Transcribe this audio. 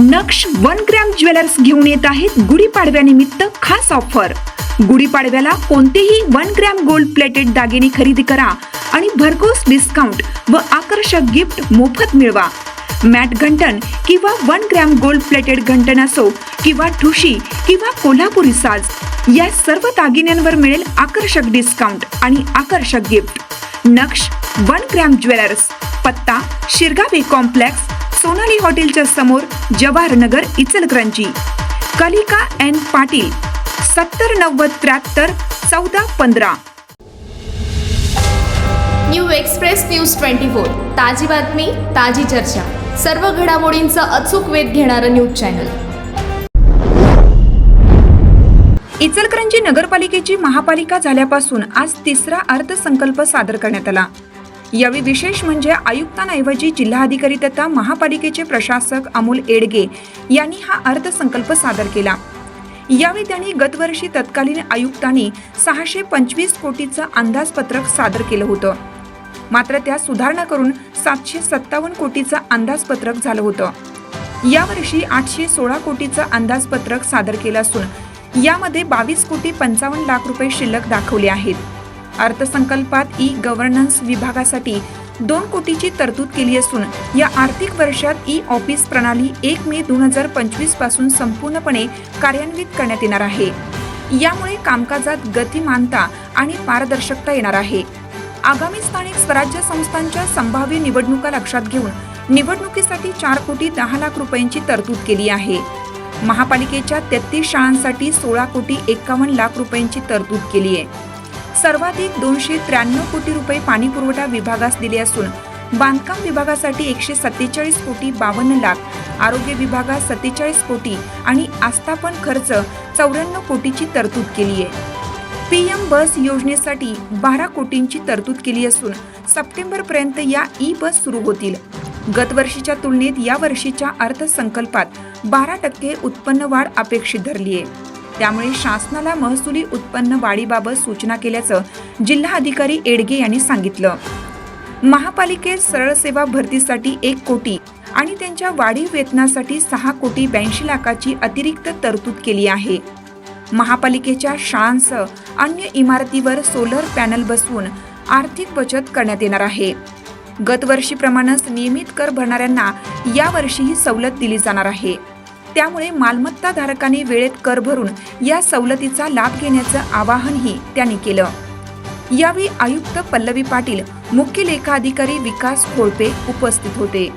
नक्ष one gram jewellers घेऊन येत आहेत गुढीपाडव्यानिमित्त खास ऑफर. गुढीपाडव्याला कोणतेही वन ग्रॅम गोल्ड प्लेटेड दागिने खरेदी करा आणि भरघोस डिस्काउंट व आकर्षक गिफ्ट मोफत मिळवा. मॅट घंटन किंवा वन ग्रॅम गोल्ड प्लेटेड घंटन असो किंवा ठुशी किंवा कोल्हापुरी साज या सर्व दागिन्यांवर मिळेल आकर्षक डिस्काउंट आणि आकर्षक gift Naksh one gram jewellers. पत्ता शिरगावे कॉम्प्लेक्स सोनाली हॉटेलच्या समोर जवाहर नगर इचलकरंजी. कलिका एन पाटील सत्तर नव्वद त्र्याहत्तर चौदा पंधरा. New express news twenty four ताजी बातमी ताजी चर्चा. सर्व घडामोडींचा अचूक वेध घेणारं न्यूज चॅनल. इचलकरंजी नगरपालिकेची महापालिका झाल्यापासून आज तिसरा अर्थसंकल्प सादर करण्यात आला. यावेळी विशेष म्हणजे आयुक्तांऐवजी जिल्हाधिकारी तथा महापालिकेचे प्रशासक अमोल एडगे यांनी हा अर्थसंकल्प सादर केला. यावेळी त्यांनी गतवर्षी तत्कालीन आयुक्तांनी सहाशे पंचवीस कोटीचं अंदाजपत्रक सादर केलं होतं. मात्र त्या सुधारणा करून सातशे सत्तावन्न कोटीचं अंदाजपत्रक झालं होतं. यावर्षी आठशे सोळा कोटीचं अंदाजपत्रक सादर केलं असून यामध्ये बावीस कोटी पंचावन्न लाख रुपये शिल्लक दाखवले आहेत. अर्थसंकल्पात ई गव्हर्नन्स विभागासाठी दोन कोटीची तरतूद केली असून या आर्थिक वर्षात ई ऑफिस प्रणाली एक मे दोन हजार पंचवीसपासून संपूर्णपणे कार्यान्वित करण्यात येणार आहे. यामुळे कामकाजात गतिमानता आणि पारदर्शकता येणार आहे. आगामी स्थानिक स्वराज्य संस्थांच्या संभाव्य निवडणुका लक्षात घेऊन निवडणुकीसाठी चार कोटी दहा लाख रुपयांची तरतूद केली आहे. महापालिकेच्या तेहतीस शाळांसाठी सोळा कोटी एकावन्न लाख रुपयांची तरतूद केली आहे. सर्वाधिक दोनशे त्र्याण्णव कोटी रुपये पाणी पुरवठा विभागास दिले असून बांधकाम विभागासाठी एकशे सत्तेचाळीस कोटी बावन्न लाख आरोग्य विभागास सत्तेचाळीस कोटी आणि आस्थापन खर्च चौऱ्याण्णव कोटीची तरतूद केली आहे. पीएम बस योजनेसाठी बारा कोटींची तरतूद केली असून सप्टेंबरपर्यंत या ई बस सुरू होतील. गतवर्षीच्या तुलनेत या वर्षीच्या अर्थसंकल्पात बारा टक्के उत्पन्न वाढ अपेक्षित धरली आहे. त्यामुळे शासनाला महसुली उत्पन्न वाढीबाबत सूचना केल्याचं जिल्हाधिकारी एडगे यांनी सांगितलं. महापालिकेत सरळ सेवा भरतीसाठी एक कोटी आणि त्यांच्या वाढीव वेतनासाठी सहा कोटी ब्याऐंशी लाखाची अतिरिक्त तरतूद केली आहे. महापालिकेच्या शाळांसह अन्य इमारतीवर सोलर पॅनल बसवून आर्थिक बचत करण्यात येणार आहे. गतवर्षीप्रमाणेच नियमित कर भरणाऱ्यांना यावर्षीही सवलत दिली जाणार आहे. त्यामुळे मालमत्ता धारकांनी वेळेत कर भरून या सवलतीचा लाभ घेण्याचं आवाहनही त्यांनी केलं. यावेळी आयुक्त पल्लवी पाटील मुख्य लेखा अधिकारी विकास खोळपे उपस्थित होते.